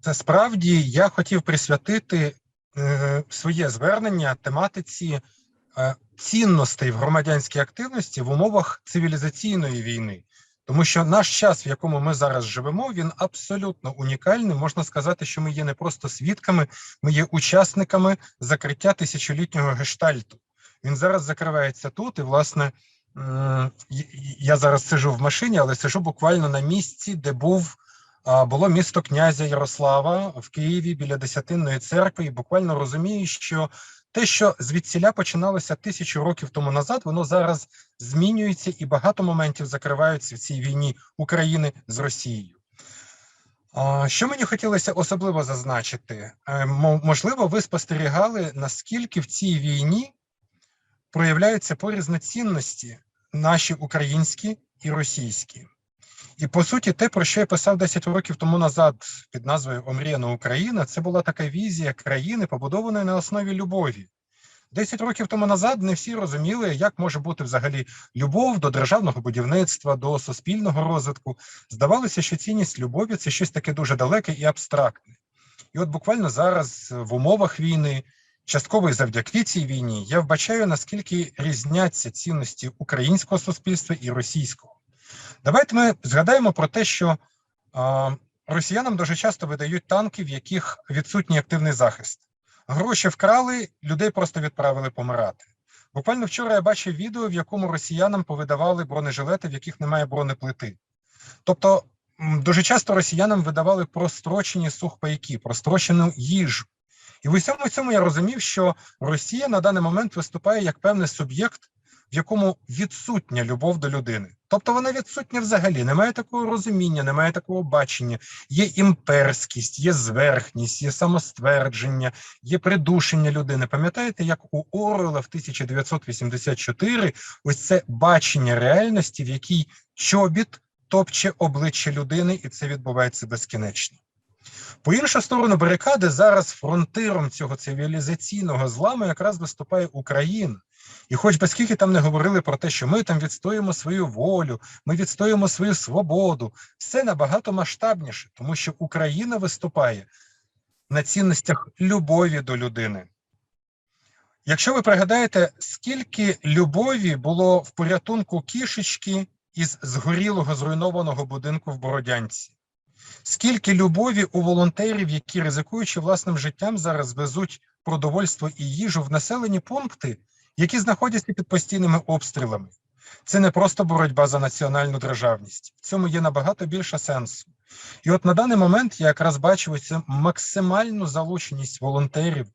Це справді я хотів присвятити е, своє звернення тематиці е, цінностей в громадянській активності в умовах цивілізаційної війни. Тому що наш час, в якому ми зараз живемо, він абсолютно унікальний. Можна сказати, що ми є не просто свідками, ми є учасниками закриття тисячолітнього гештальту. Він зараз закривається тут, і власне я зараз сижу в машині, але сижу буквально на місці, де був було місто князя Ярослава в Києві біля Десятинної церкви, і буквально розумію, що те, що звідсіля починалося тисячу років тому назад, воно зараз змінюється, і багато моментів закриваються в цій війні України з Росією. Що мені хотілося особливо зазначити, Е, мо- можливо, ви спостерігали, наскільки в цій війні проявляються порізні цінності наші українські і російські. І по суті, те, про що я писав 10 років тому назад під назвою Омріяна Україна, це була така візія країни, побудованої на основі любові. 10 років тому назад не всі розуміли, як може бути взагалі любов до державного будівництва, до суспільного розвитку. Здавалося, що цінність любові це щось таке дуже далеке і абстрактне. І от буквально зараз в умовах війни, частково і завдяки цій війні, я вбачаю, наскільки різняться цінності українського суспільства і російського. Давайте ми згадаємо про те, що росіянам дуже часто видають танки, в яких відсутній активний захист. Гроші вкрали, людей просто відправили помирати. Буквально вчора я бачив відео, в якому росіянам повидавали бронежилети, в яких немає бронеплити. Тобто, дуже часто росіянам видавали прострочені сухпайки, прострочену їжу. І в усьому цьому я розумів, що Росія на даний момент виступає як певний суб'єкт, в якому відсутня любов до людини. Тобто вона відсутня взагалі, немає такого розуміння, немає такого бачення. Є імперськість, є зверхність, є самоствердження, є придушення людини. Пам'ятаєте, як у Орвелла в 1984 ось це бачення реальності, в якій чобіт топче обличчя людини, і це відбувається безкінечно. По іншу сторону барикади зараз фронтиром цього цивілізаційного зламу якраз виступає Україна. І хоч би скільки там не говорили про те, що ми там відстоюємо свою волю, ми відстоюємо свою свободу, все набагато масштабніше, тому що Україна виступає на цінностях любові до людини. Якщо ви пригадаєте, скільки любові було в порятунку кішечки із згорілого зруйнованого будинку в Бородянці, скільки любові у волонтерів, які ризикуючи власним життям, зараз везуть продовольство і їжу в населені пункти, які знаходяться під постійними обстрілами. Це не просто боротьба за національну державність. В цьому є набагато більше сенсу. І от на даний момент я якраз бачу цю максимальну залученість волонтерів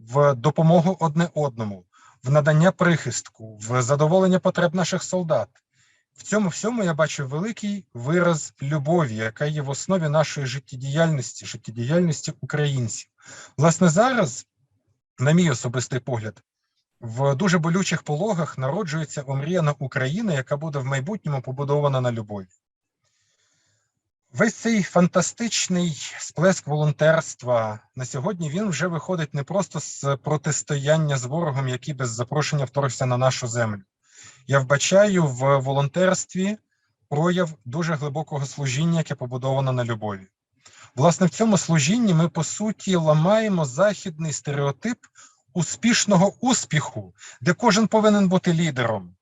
в допомогу одне одному, в надання прихистку, в задоволення потреб наших солдат. В цьому всьому я бачу великий вираз любові, яка є в основі нашої життєдіяльності, життєдіяльності українців. Власне, зараз, на мій особистий погляд, в дуже болючих пологах народжується омріяна Україна, яка буде в майбутньому побудована на любові. Весь цей фантастичний сплеск волонтерства на сьогодні він вже виходить не просто з протистояння з ворогом, який без запрошення вторгся на нашу землю. Я вбачаю в волонтерстві прояв дуже глибокого служіння, яке побудовано на любові. Власне, в цьому служінні ми по суті ламаємо західний стереотип успішного успіху, де кожен повинен бути лідером.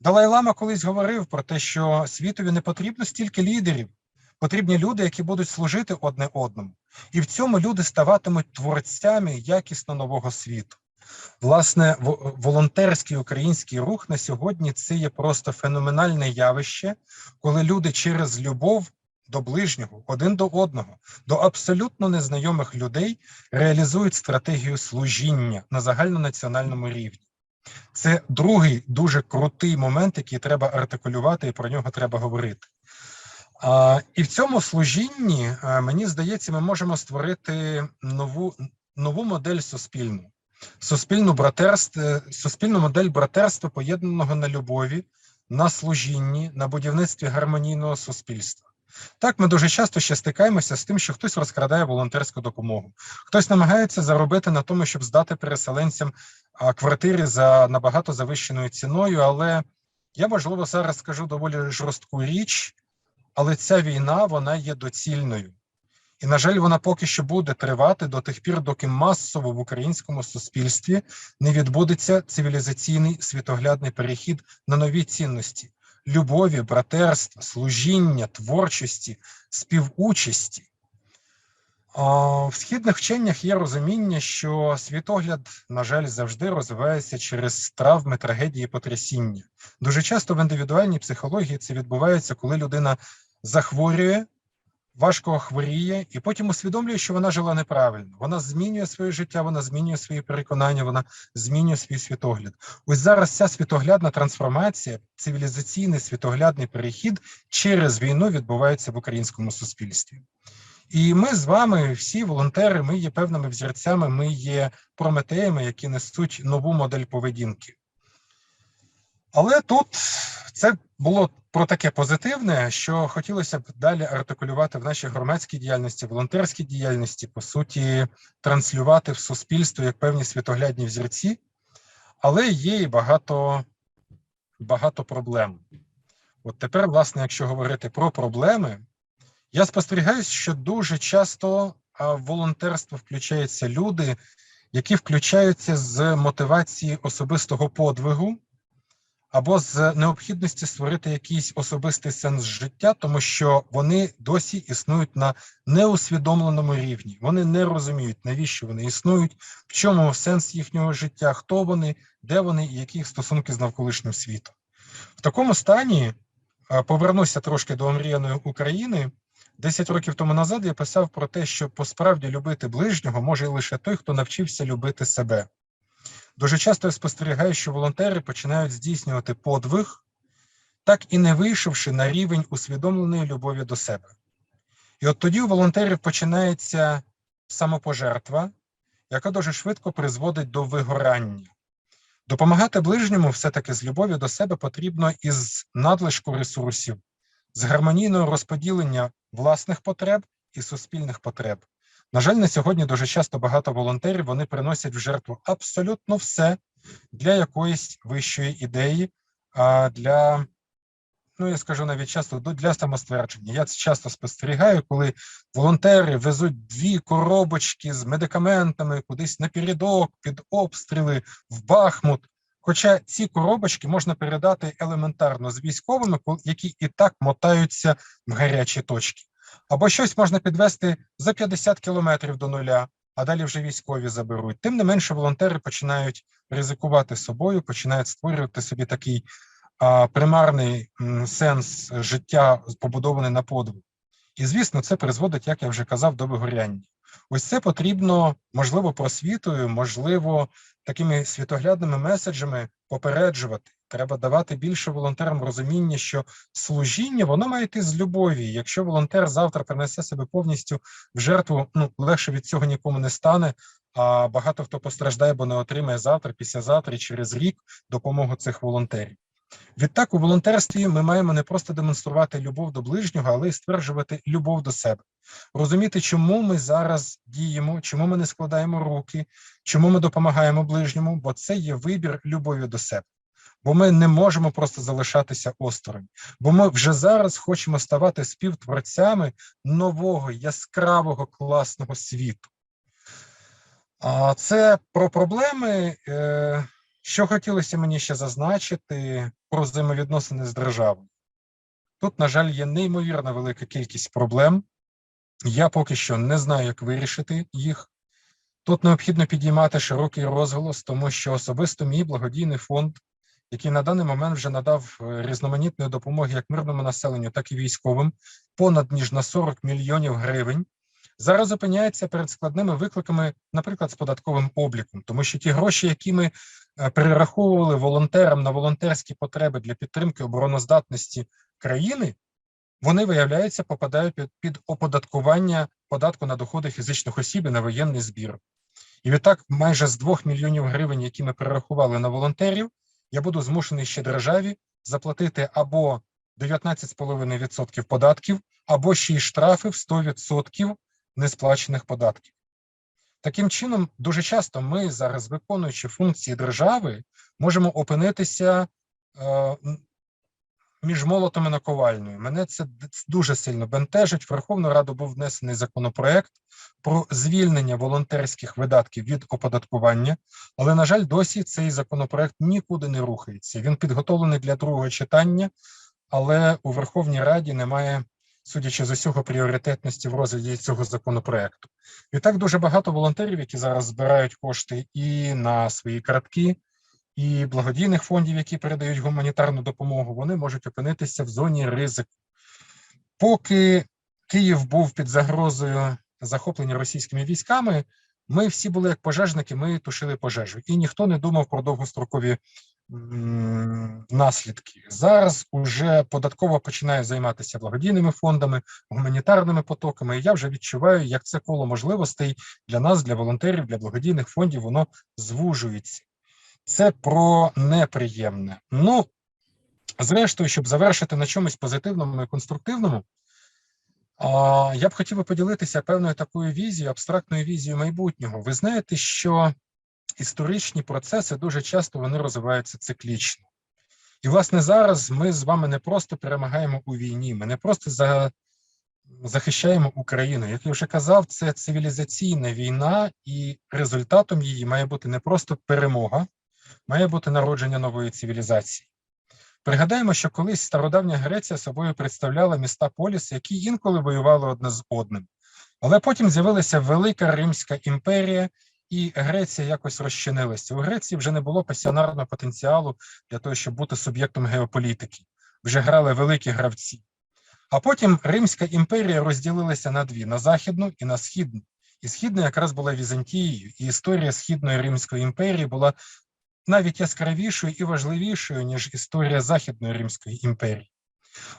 Далай Лама колись говорив про те, що світові не потрібно стільки лідерів, потрібні люди, які будуть служити одне одному. І в цьому люди ставатимуть творцями якісно нового світу. Власне, волонтерський український рух на сьогодні це є просто феноменальне явище, коли люди через любов до ближнього, один до одного, до абсолютно незнайомих людей реалізують стратегію служіння на загальнонаціональному рівні. Це другий дуже крутий момент, який треба артикулювати, і про нього треба говорити. А, і в цьому служінні, а, мені здається, ми можемо створити нову, нову модель суспільну, суспільну братерство, суспільну модель братерства, поєднаного на любові, на служінні, на будівництві гармонійного суспільства. Так, ми дуже часто ще стикаємося з тим, що хтось розкрадає волонтерську допомогу, хтось намагається заробити на тому, щоб здати переселенцям квартири за набагато завищеною ціною. Але я, можливо, зараз скажу доволі жорстку річ, але ця війна вона є доцільною. І, на жаль, вона поки що буде тривати до тих пір, доки масово в українському суспільстві не відбудеться цивілізаційний світоглядний перехід на нові цінності любові, братерства, служіння, творчості, співучасті. В східних вченнях є розуміння, що світогляд, на жаль, завжди розвивається через травми, трагедії, потрясіння. Дуже часто в індивідуальній психології це відбувається, коли людина захворює, важко хворіє, і потім усвідомлює, що вона жила неправильно. Вона змінює своє життя, вона змінює свої переконання, вона змінює свій світогляд. Ось зараз ця світоглядна трансформація, цивілізаційний світоглядний перехід через війну відбувається в українському суспільстві. І ми з вами, всі волонтери, ми є певними взірцями, ми є прометеями, які несуть нову модель поведінки. Але тут це було про таке позитивне, що хотілося б далі артикулювати в нашій громадській діяльності, волонтерській діяльності, по суті, транслювати в суспільство як певні світоглядні взірці, але є і багато, багато проблем. От тепер, власне, якщо говорити про проблеми, я спостерігаю, що дуже часто в волонтерство включаються люди, які включаються з мотивації особистого подвигу або з необхідності створити якийсь особистий сенс життя, тому що вони досі існують на неусвідомленому рівні. Вони не розуміють, навіщо вони існують, в чому сенс їхнього життя, хто вони, де вони і які їх стосунки з навколишнім світом. В такому стані повернуся трошки до омріяної України. Десять років тому назад я писав про те, що посправді любити ближнього може лише той, хто навчився любити себе. Дуже часто я спостерігаю, що волонтери починають здійснювати подвиг, так і не вийшовши на рівень усвідомленої любові до себе. І от тоді у волонтерів починається самопожертва, яка дуже швидко призводить до вигорання. Допомагати ближньому все-таки з любові до себе потрібно із надлишку ресурсів, з гармонійного розподілення власних потреб і суспільних потреб. На жаль, на сьогодні дуже часто багато волонтерів вони приносять в жертву абсолютно все для якоїсь вищої ідеї, а для, ну я скажу навіть часто для самоствердження. Я це часто спостерігаю, коли волонтери везуть дві коробочки з медикаментами кудись на передок, під обстріли в Бахмут. Хоча ці коробочки можна передати елементарно з військовими, які і так мотаються в гарячі точки. Або щось можна підвести за 50 кілометрів до нуля, а далі вже військові заберуть. Тим не менше, волонтери починають ризикувати собою, починають створювати собі такий а, примарний м, сенс життя, побудований на подвиг. І, звісно, це призводить, як я вже казав, до вигоряння. Ось це потрібно, можливо, просвітою, можливо, такими світоглядними меседжами попереджувати. Треба давати більше волонтерам розуміння, що служіння воно має йти з любові. Якщо волонтер завтра принесе себе повністю в жертву, ну легше від цього нікому не стане. А багато хто постраждає, бо не отримає завтра, післязавтра і через рік допомогу цих волонтерів. Відтак, у волонтерстві ми маємо не просто демонструвати любов до ближнього, але й стверджувати любов до себе, розуміти, чому ми зараз діємо, чому ми не складаємо руки, чому ми допомагаємо ближньому, бо це є вибір любові до себе. Бо ми не можемо просто залишатися осторонь, бо ми вже зараз хочемо ставати співтворцями нового яскравого класного світу. А це про проблеми. Е, що хотілося мені ще зазначити про взаємовідносини з державою. Тут, на жаль, є неймовірна велика кількість проблем. Я поки що не знаю, як вирішити їх. Тут необхідно підіймати широкий розголос, тому що особисто мій благодійний фонд, який на даний момент вже надав е, різноманітної допомоги як мирному населенню, так і військовим, понад ніж на 40 мільйонів гривень, зараз опиняється перед складними викликами, наприклад, з податковим обліком, тому що ті гроші, які ми Е, перераховували волонтерам на волонтерські потреби для підтримки обороноздатності країни, вони виявляється попадають під, під оподаткування податку на доходи фізичних осіб і на воєнний збір. І відтак, майже з 2 мільйонів гривень, які ми перерахували на волонтерів, я буду змушений ще державі заплатити або 19,5% податків, або ще й штрафи в 100% несплачених податків. Таким чином, дуже часто ми зараз, виконуючи функції держави, можемо опинитися е, між молотом і наковальнею. Мене це дуже сильно бентежить. В Верховну Раду був внесений законопроект про звільнення волонтерських видатків від оподаткування, але, на жаль, досі цей законопроект нікуди не рухається. Він підготовлений для другого читання, але у Верховній Раді немає, судячи з усього, пріоритетності в розгляді цього законопроекту. Відтак дуже багато волонтерів, які зараз збирають кошти і на свої картки, і благодійних фондів, які передають гуманітарну допомогу, вони можуть опинитися в зоні ризику. Поки Київ був під загрозою захоплення російськими військами, ми всі були як пожежники, ми тушили пожежу, і ніхто не думав про довгострокові наслідки. Зараз уже податково починає займатися благодійними фондами, гуманітарними потоками. І я вже відчуваю, як це коло можливостей для нас, для волонтерів, для благодійних фондів, воно звужується. Це про неприємне. Ну, зрештою, щоб завершити на чомусь позитивному і конструктивному, я б хотів би поділитися певною такою візією, абстрактною візією майбутнього. Ви знаєте, що історичні процеси дуже часто вони розвиваються циклічно. І, власне, зараз ми з вами не просто перемагаємо у війні, ми не просто за, захищаємо Україну. Як я вже казав, це цивілізаційна війна, і результатом її має бути не просто перемога, має бути народження нової цивілізації. Пригадаємо, що колись стародавня Греція собою представляла міста поліси, які інколи воювали одне з одним. Але потім з'явилася Велика Римська імперія, і Греція якось розчинилася. У Греції вже не було пасіонарного потенціалу для того, щоб бути суб'єктом геополітики. Вже грали великі гравці. А потім Римська імперія розділилася на дві: на західну і на східну. І східна якраз була Візантією, і історія Східної Римської імперії була навіть яскравішою і важливішою, ніж історія Західної Римської імперії.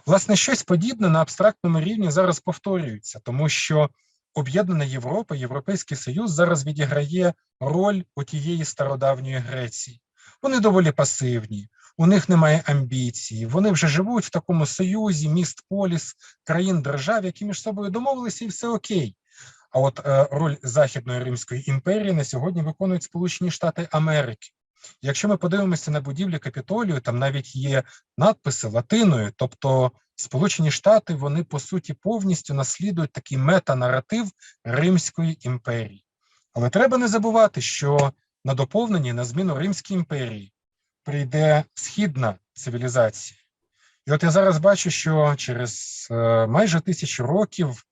Власне, щось подібне на абстрактному рівні зараз повторюється, тому що об'єднана Європа, Європейський Союз зараз відіграє роль у тієї стародавньої Греції. Вони доволі пасивні, у них немає амбіцій, вони вже живуть в такому союзі, міст поліс, країн держав, які між собою домовилися, і все окей. А от е, роль Західної Римської імперії на сьогодні виконують Сполучені Штати Америки. Якщо ми подивимося на будівлі Капітолію, там навіть є надписи латиною, тобто Сполучені Штати вони по суті повністю наслідують такий метанаратив Римської імперії. Але треба не забувати, що на доповненні на зміну Римській імперії прийде східна цивілізація. І от я зараз бачу, що через е, майже тисячу років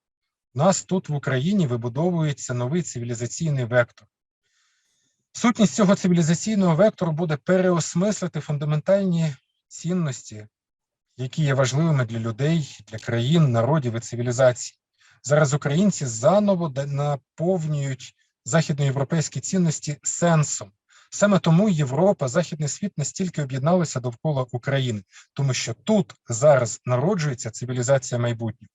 нас тут в Україні вибудовується новий цивілізаційний вектор. Сутність цього цивілізаційного вектору буде переосмислити фундаментальні цінності, які є важливими для людей, для країн, народів і цивілізацій. Зараз українці заново наповнюють західноєвропейські цінності сенсом. Саме тому Європа, Західний світ настільки об'єдналися довкола України, тому що тут зараз народжується цивілізація майбутнього.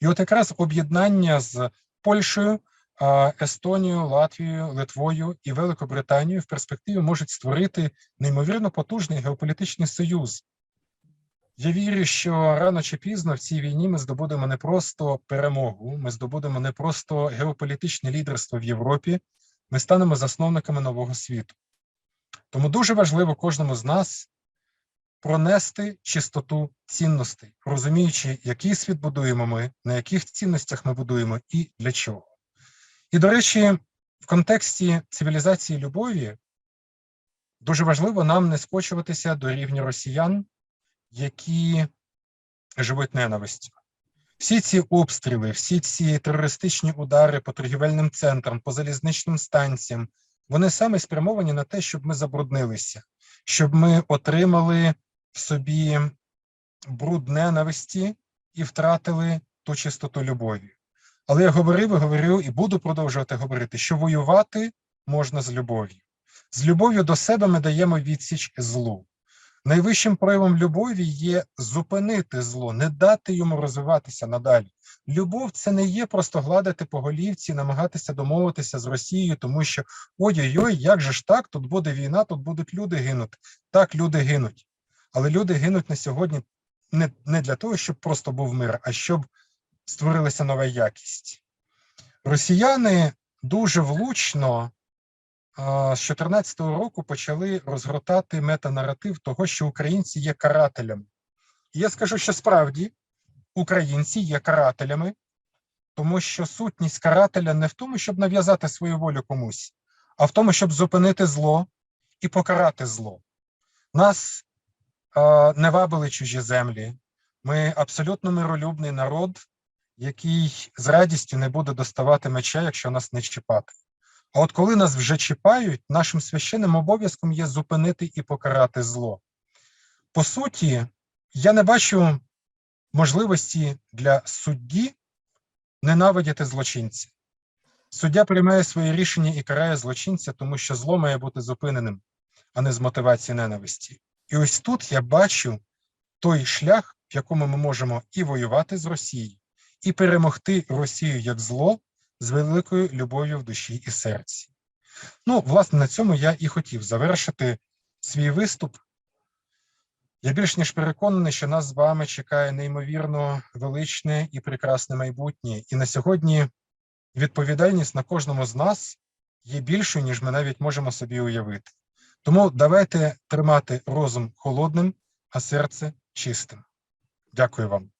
І от якраз об'єднання з Польщею, а, Естонією, Латвією, Литвою і Великобританією в перспективі можуть створити неймовірно потужний геополітичний союз. Я вірю, що рано чи пізно в цій війні ми здобудемо не просто перемогу, ми здобудемо не просто геополітичне лідерство в Європі, ми станемо засновниками нового світу. Тому дуже важливо кожному з нас пронести чистоту цінностей, розуміючи, який світ будуємо ми, на яких цінностях ми будуємо і для чого. І, до речі, в контексті цивілізації любові дуже важливо нам не скочуватися до рівня росіян, які живуть ненавистю. Всі ці обстріли, всі ці терористичні удари по торгівельним центрам, по залізничним станціям, вони саме спрямовані на те, щоб ми забруднилися, щоб ми отримали в собі бруд ненависті і втратили ту чистоту любові. Але я говорив і говорю, і буду продовжувати говорити, що воювати можна з любов'ю. З любов'ю до себе ми даємо відсіч злу. Найвищим проявом любові є зупинити зло, не дати йому розвиватися надалі. Любов це не є просто гладити по голівці, намагатися домовитися з Росією, тому що ой-ой-ой, як же ж так, тут буде війна, тут будуть люди гинути. Так, люди гинуть. Але люди гинуть на сьогодні не, не для того, щоб просто був мир, а щоб створилася нова якість. Росіяни дуже влучно з 2014 року почали розгортати метанаратив того, що українці є карателями. І я скажу, що справді українці є карателями, тому що сутність карателя не в тому, щоб нав'язати свою волю комусь, а в тому, щоб зупинити зло і покарати зло. Нас е, не вабили чужі землі. Ми абсолютно миролюбний народ, який з радістю не буде доставати меча, якщо нас не чіпати. А от коли нас вже чіпають, нашим священним обов'язком є зупинити і покарати зло. По суті, я не бачу можливості для судді ненавидіти злочинця. Суддя приймає своє рішення і карає злочинця, тому що зло має бути зупиненим, а не з мотивації ненависті. І ось тут я бачу той шлях, в якому ми можемо і воювати з Росією, і перемогти Росію як зло з великою любов'ю в душі і серці. Ну, власне, на цьому я і хотів завершити свій виступ. Я більш ніж переконаний, що нас з вами чекає неймовірно величне і прекрасне майбутнє. І на сьогодні відповідальність на кожному з нас є більшою, ніж ми навіть можемо собі уявити. Тому давайте тримати розум холодним, а серце чистим. Дякую вам.